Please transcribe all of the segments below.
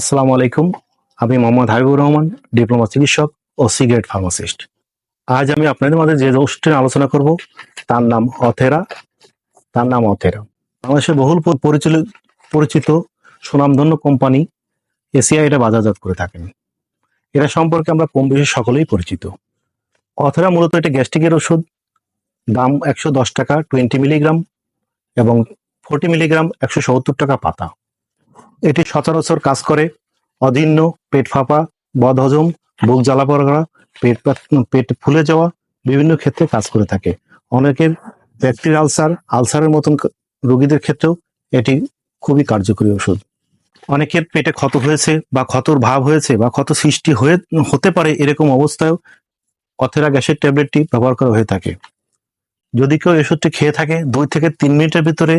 আসসালামু আলাইকুম। আমি মোহাম্মদ হাবিবুর রহমান, ডিপ্লোমা চিকিৎসক ও সিগারেট ফার্মাসিস্ট। আজ আমি আপনাদের মাঝে যে ওষুধটি আলোচনা করব, তার নাম অথেরা, তার নাম অথেরা। বাংলাদেশের বহুল পরিচালিত পরিচিত সুনামধন্য কোম্পানি এসিআই এটা বাজারজাত করে থাকেন। এরা সম্পর্কে আমরা কম বেশি সকলেই পরিচিত। অথেরা মূলত এটা গ্যাস্ট্রিকের ওষুধ, দাম একশো দশ টাকা, টোয়েন্টি মিলিগ্রাম এবং ফোর্টি মিলিগ্রাম একশো সত্তর টাকা পাতা। এটি সচরাচর কাজ করে। অদীর্ণ পেট ফাঁপা বদহজম বুক জ্বালা পড়া পেট পেট ফুলে যাওয়া বিভিন্ন ক্ষেত্রে কাজ করে থাকে। অনেকের ব্যাকটেরিয়া আলসার, আলসারের মতন রোগীদের ক্ষেত্রেও এটি খুবই কার্যকরী ওষুধ। অনেকের পেটে ক্ষত হয়েছে বা ক্ষতর ভাব হয়েছে বা ক্ষত সৃষ্টি হয়ে, হতে পারে এরকম অবস্থায়ও অথেরা গ্যাসের ট্যাবলেটটি ব্যবহার করা হয়ে থাকে। যদি কেউ ওষুধটি খেয়ে থাকে, দুই থেকে তিন মিনিটের ভিতরে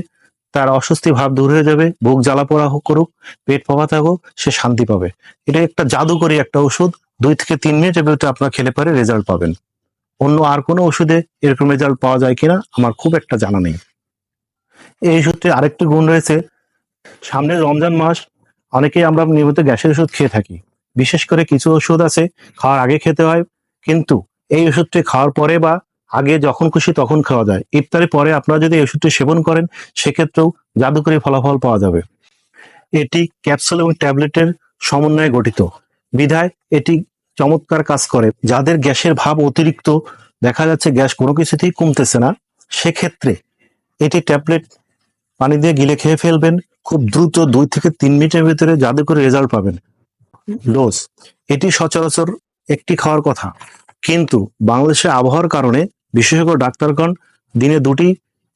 তার অস্বস্তি ভাব দূর হয়ে যাবে, বুক জ্বালা পোড়া হোক করুক, পেট ফাঁপা থাকুক সে শান্তি পাবে। এটা একটা জাদুকরী একটা ওষুধ, দুই থেকে তিন মিনিটের ভিতরে আপনারা খেলে পরে রেজাল্ট পাবেন। অন্য আর কোনো ওষুধে এরকম রেজাল্ট পাওয়া যায় কিনা, আমার খুব একটা জানা নেই। এই ওষুধটির আরেকটি গুণ রয়েছে সামনে রমজান মাস অনেকেই আমরা নিয়মিত গ্যাসের ওষুধ খেয়ে থাকি। বিশেষ করে কিছু ওষুধ আছে, খাওয়ার আগে খেতে হয়, কিন্তু এই ওষুধটি খাওয়ার পরে বা আগে যখন খুশি তখন খাওয়া যায়। ইফতারের পরে আপনারা যদি ওষুধটি সেবন করেন, সেক্ষেত্রেও জাদুকরী ফলাফল পাওয়া যাবে। এটি ক্যাপসুল এবং ট্যাবলেটের সমন্বয়ে গঠিত। বিধায় এটি চমৎকার কাজ করে। যাদের গ্যাসের ভাব অতিরিক্ত, দেখা যাচ্ছে গ্যাস কোনো কিছুতেই কমতেছে না, সেক্ষেত্রে এটি ট্যাবলেট পানি দিয়ে গিলে খেয়ে ফেলবেন। খুব দ্রুত দুই থেকে তিন মিনিটের ভিতরে জাদু করে রেজাল্ট পাবেন। ডোজ। এটি সচরাচর একটি খাওয়ার কথা। কিন্তু বাংলাদেশের আবহাওয়ার কারণে বিশেষজ্ঞ ডাক্তারগণ দিনে দুটি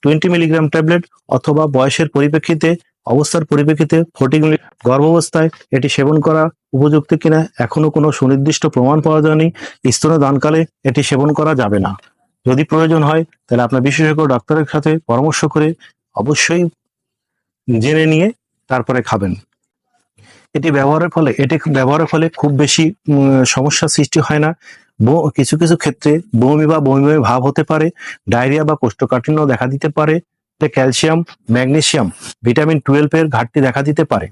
টোয়েন্টি মিলিগ্রাম ট্যাবলেট অথবা বয়সের পরিপ্রেক্ষিতে অবস্থার পরিপ্রেক্ষিতে ফোর্টি গর্ভাবস্থায় এটি সেবন করা উপযুক্ত কিনা এখনও কোনো সুনির্দিষ্ট প্রমাণ পাওয়া যায়নি। স্তনদানকালে এটি সেবন করা যাবে না। যদি প্রয়োজন হয় তাহলে আপনার বিশেষজ্ঞ ডাক্তারের সাথে পরামর্শ করে অবশ্যই জেনে নিয়ে তারপরে খাবেন। এটি ব্যবহারের ফলে এটি ব্যবহারের ফলে খুব বেশি উম, সমস্যার সৃষ্টি হয় না। কিছু কিছু ক্ষেত্রে বমি বা বমি বমি ভাব হতে পারে, ডায়রিয়া বা কোষ্ঠকাঠিন্য দেখা দিতে পারে ক্যালসিয়াম, ম্যাগনেসিয়াম, ভিটামিন টুয়েলভ এর ঘাটতি দেখা দিতে পারে।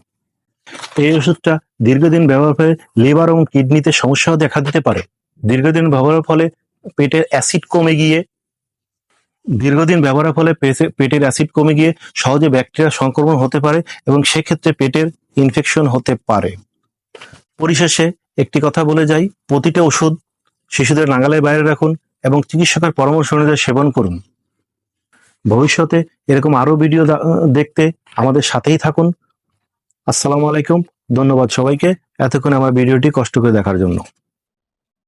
এই ওষুধটা দীর্ঘদিন ব্যবহার করে লিভার এবং কিডনিতে সমস্যাও দেখা দিতে পারে। দীর্ঘদিন ব্যবহারের ফলে পেটের অ্যাসিড কমে গিয়ে, দীর্ঘদিন ব্যবহারের ফলে পেটের অ্যাসিড কমে গিয়ে সহজে ব্যাকটেরিয়া সংক্রমণ হতে পারে এবং সেক্ষেত্রে পেটের ইনফেকশন হতে পারে। পরিশেষে একটি কথা বলে যাই, প্রতিটা ওষুধ শিশুদের নাগালের বাইরে রাখুন এবং চিকিৎসকের পরামর্শ অনুযায়ী সেবন করুন। ভবিষ্যতে এরকম আরও ভিডিও দেখতে আমাদের সাথেই থাকুন। আসসালামু আলাইকুম। ধন্যবাদ সবাইকে। এতক্ষণ আমার ভিডিওটি কষ্ট করে দেখার জন্য।